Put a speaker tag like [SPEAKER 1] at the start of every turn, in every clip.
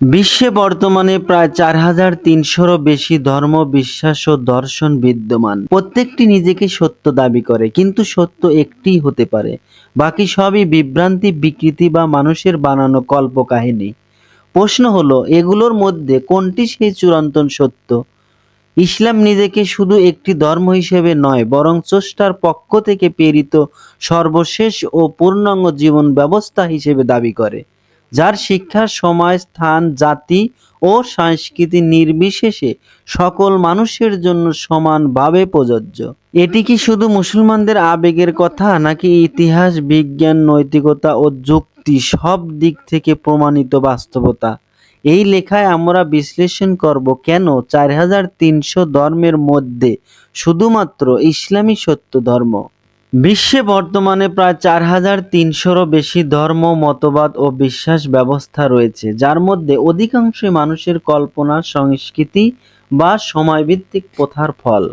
[SPEAKER 1] বিশ্বে বর্তমানে প্রায় চার হাজার তিনশোরও বেশি ধর্ম, বিশ্বাস ও দর্শন বিদ্যমান। প্রত্যেকটি নিজেকে সত্য দাবি করে, কিন্তু সত্য একটিই হতে পারে। বাকি সবই বিভ্রান্তি, বিকৃতি বা মানুষের বানানো কল্পকাহিনী। প্রশ্ন হলো, এগুলোর মধ্যে কোনটি সেই চূড়ান্ত সত্য? ইসলাম নিজেকে শুধু একটি ধর্ম হিসেবে নয়, বরং স্রষ্টার পক্ষ থেকে প্রেরিত সর্বশেষ ও পূর্ণাঙ্গ জীবন ব্যবস্থা হিসেবে দাবি করে। যার শিক্ষা, সময়, স্থান, জাতি ও সংস্কৃতি নির্বিশেষে সকল মানুষের জন্য সমানভাবে প্রযোজ্য। এটি কি শুধু মুসলমানদের আবেগের কথা নাকি ইতিহাস, বিজ্ঞান, নৈতিকতা ও যুক্তি সব দিক থেকে প্রমাণিত বাস্তবতা? এই লেখায় আমরা বিশ্লেষণ করব কেন চার হাজার তিনশো ধর্মের মধ্যে শুধুমাত্র ইসলামী সত্য ধর্ম? বিশ্বে বর্তমানে প্রায় চার হাজার তিনশোরও বেশি ধর্ম, মতবাদ ও বিশ্বাস ব্যবস্থা রয়েছে, যার মধ্যে অধিকাংশই মানুষের কল্পনা, সংস্কৃতি বা সময়ভিত্তিক প্রথার ফল।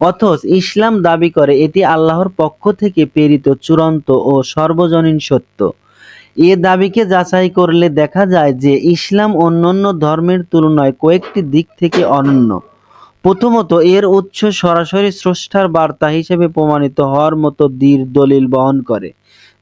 [SPEAKER 1] অথচ ইসলাম দাবি করে এটি আল্লাহর পক্ষ থেকে প্রেরিত, চূড়ান্ত ও সর্বজনীন সত্য। এ দাবিকে যাচাই করলে দেখা যায় যে ইসলাম অন্যান্য ধর্মের তুলনায় কয়েকটি দিক থেকে অনন্য। প্রথমত, এর উৎস সরাসরি স্রষ্টার বার্তা হিসেবে প্রমাণিত হওয়ার মতো দৃঢ় দলিল বহন করে।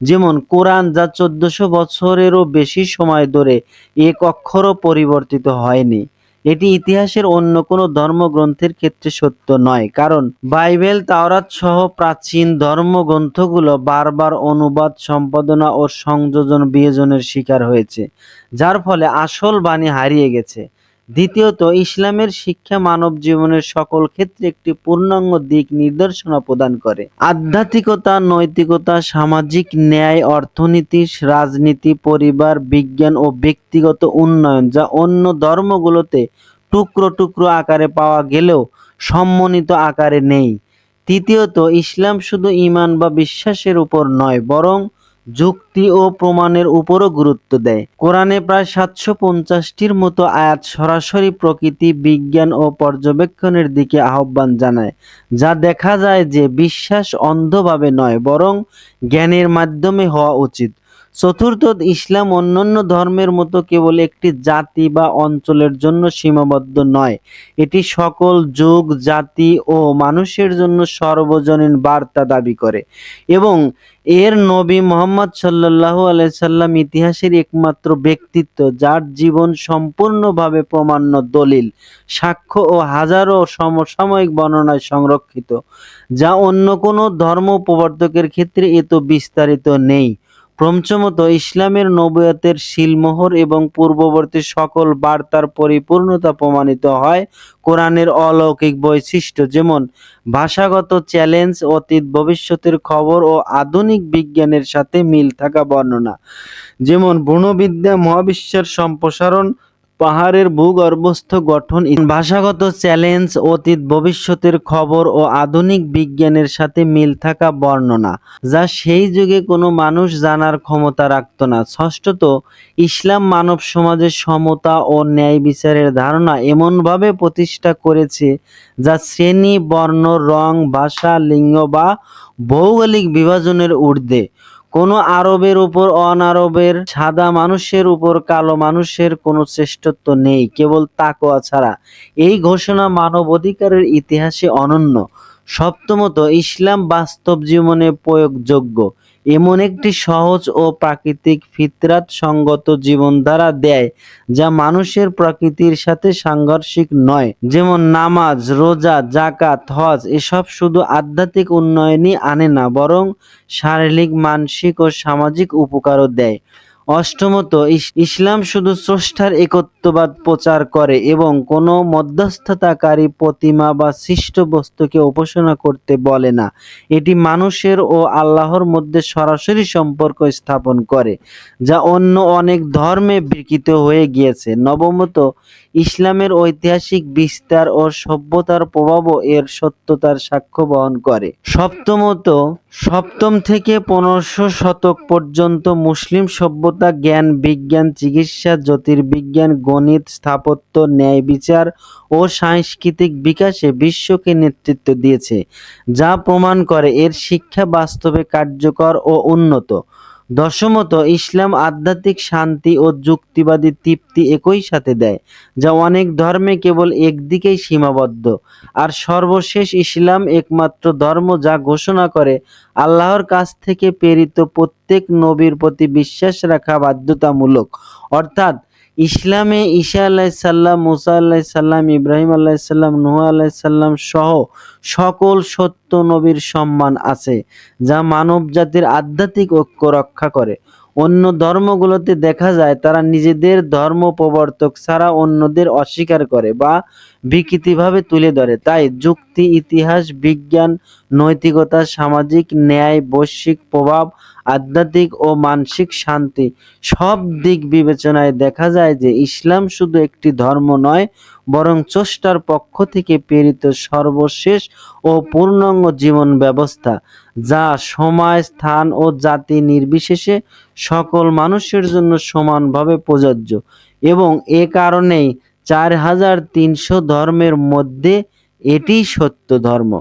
[SPEAKER 1] যেমন, কোরআন যা চোদ্দশো বছরেরও বেশি সময় ধরে এক অক্ষরও পরিবর্তিত হয়নি। এটি ইতিহাসের অন্য কোনো ধর্মগ্রন্থের ক্ষেত্রে সত্য নয়, কারণ বাইবেল, তাওরাত সহ প্রাচীন ধর্মগ্রন্থগুলো বারবার অনুবাদ, সম্পাদনা ও সংযোজন বিয়োজনের শিকার হয়েছে, যার ফলে আসল বাণী হারিয়ে গেছে। দ্বিতীয়ত, ইসলামের শিক্ষা মানব জীবনের সকল ক্ষেত্রে একটি পূর্ণাঙ্গ দিক নির্দেশনা প্রদান করে। আধ্যাত্মিকতা, নৈতিকতা, সামাজিক ন্যায়, অর্থনীতি, রাজনীতি, পরিবার, বিজ্ঞান ও ব্যক্তিগত উন্নয়ন, যা অন্য ধর্মগুলোতে টুকরো টুকরো আকারে পাওয়া গেলেও সম্মানিত আকারে নেই। তৃতীয়ত, ইসলাম শুধু ঈমান বা বিশ্বাসের উপর নয়, বরং যুক্তি ও প্রমাণের উপরও গুরুত্ব দেয়। কোরআনে প্রায় সাতশো পঞ্চাশটির মতো আয়াত সরাসরি প্রকৃতি, বিজ্ঞান ও পর্যবেক্ষণের দিকে আহ্বান জানায়, যা দেখা যায় যে বিশ্বাস অন্ধভাবে নয়, বরং জ্ঞানের মাধ্যমে হওয়া উচিত। চতুর্থ ইসলাম অন্যান্য ধর্মের মতো কেবল একটি জাতি বা অঞ্চলের জন্য সীমাবদ্ধ নয়। এটি সকল যুগ, জাতি ও মানুষের জন্য সর্বজনীন বার্তা দাবি করে এবং এর নবী মোহাম্মদ আলাইহি সাল্লাম ইতিহাসের একমাত্র ব্যক্তিত্ব যার জীবন সম্পূর্ণভাবে প্রমাণ্য দলিল, সাক্ষ্য ও হাজারো সমসাময়িক বর্ণনায় সংরক্ষিত, যা অন্য কোনো ধর্ম প্রবর্তকের ক্ষেত্রে এত বিস্তারিত নেই। পঞ্চমত ইসলামের নবুয়তের শিলমোহর এবং পূর্ববর্তী সকল বার্তার পরিপূর্ণতা প্রমাণিত হয় কোরআনের অলৌকিক বৈশিষ্ট্য, যেমন ভাষাগত চ্যালেঞ্জ, অতীত, ভবিষ্যতের খবর ও আধুনিক বিজ্ঞানের সাথে মিল থাকা বর্ণনা, যেমন ভ্রূণবিদ্যা, মহাবিশ্বের সম্প্রসারণ পাহাড়ের ভূগর্ভস্থ গঠন ভাষাগত চ্যালেঞ্জ, অতীত, ভবিষ্যতের খবর ও আধুনিক বিজ্ঞানের সাথে মিল থাকা বর্ণনা, যা সেই যুগে কোনো মানুষ জানার ক্ষমতা রাখত না। ষষ্ঠত, ইসলাম মানব সমাজের সমতা ও ন্যায় বিচারের ধারণা এমনভাবে প্রতিষ্ঠা করেছে, যা শ্রেণি, বর্ণ, রং, ভাষা, লিঙ্গ বা ভৌগোলিক বিভাজনের ঊর্ধ্বে। কোনো আরবের উপর অনারবের, সাদা মানুষের উপর কালো মানুষের কোনো শ্রেষ্ঠত্ব নেই, কেবল তাকোয়া ছাড়া। এই ঘোষণা মানব অধিকারের ইতিহাসে অনন্য। সপ্তমত, ইসলাম বাস্তব জীবনে প্রয়োগযোগ্য। এমন একটি সহজ ও প্রাকৃতিক ফিতরাত সঙ্গত জীবনধারা দেয়, যা মানুষের প্রকৃতির সাথে সাংঘর্ষিক নয়। যেমন নামাজ, রোজা জাকাত হজ, এসব শুধু আধ্যাত্মিক উন্নয়নই আনে না, বরং শারীরিক, মানসিক ও সামাজিক উপকারও দেয়। অষ্টমত ইসলাম শুধু স্রষ্টার একত্ববাদ প্রচার করে এবং কোনো মধ্যস্থতাকারী প্রতিমা বা সৃষ্ট বস্তুকে উপাসনা করতে বলে না। এটি মানুষের ও আল্লাহর মধ্যে সরাসরি সম্পর্ক স্থাপন করে, যা অন্য অনেক ধর্মে বিকৃত হয়ে গিয়েছে। নবমত ইসলামের ঐতিহাসিক বিস্তার ও সভ্যতার প্রভাবও এর সত্যতার সাক্ষ্য বহন করে। সপ্তমত, সপ্তম থেকে পনেরোশো শতক পর্যন্ত মুসলিম সভ্যতা জ্ঞান, বিজ্ঞান, চিকিৎসা, জ্যোতির্বিজ্ঞান, গণিত, স্থাপত্য, ন্যায় বিচার ও সাংস্কৃতিক বিকাশে বিশ্বকে নেতৃত্ব দিয়েছে, যা প্রমাণ করে এর শিক্ষা বাস্তবে কার্যকর ও উন্নত। দশমত, ইসলাম আধ্যাত্মিক শান্তি ও যুক্তিবাদী তৃপ্তি একই সাথে দেয়, যা অনেক ধর্মে কেবল একদিকেই সীমাবদ্ধ। আর সর্বশেষ ইসলাম একমাত্র ধর্ম যা ঘোষণা করে, আল্লাহর কাছ থেকে প্রেরিত প্রত্যেক নবীর প্রতি বিশ্বাস রাখা বাধ্যতামূলক। অর্থাৎ ইসলামে ঈশা আলাইসাল্লাম মুসা আলাইসাল্লাম ইব্রাহিম আলাইসাল্লাম নুহ আলাইসাল্লাম সহ সকল সত্য নবীর সম্মান আছে, যা মানব জাতির আধ্যাত্মিক ঐক্য রক্ষা করে। অন্য ধর্মগুলোতে দেখা যায় তারা নিজেদের ধর্ম প্রবর্তক ছাড়া অন্যদের অস্বীকার করে বা বিকৃতিভাবে তুলে ধরে। তাই যুক্তি, ইতিহাস, বিজ্ঞান, নৈতিকতা, সামাজিক ন্যায়, বৈশ্বিক প্রভাব, আধ্যাত্মিক ও মানসিক শান্তি সব দিক বিবেচনায় দেখা যায় যে ইসলাম শুধু একটি ধর্ম নয়, বরং স্রষ্টার পক্ষ থেকে প্রেরিত সর্বশেষ ও পূর্ণাঙ্গ জীবন ব্যবস্থা, যা সময়, স্থান ও জাতি নির্বিশেষে সকল মানুষের জন্য সমানভাবে প্রযোজ্য এবং এ কারণেই চার হাজার তিনশো ধর্মের মধ্যে এটি সত্য ধর্ম।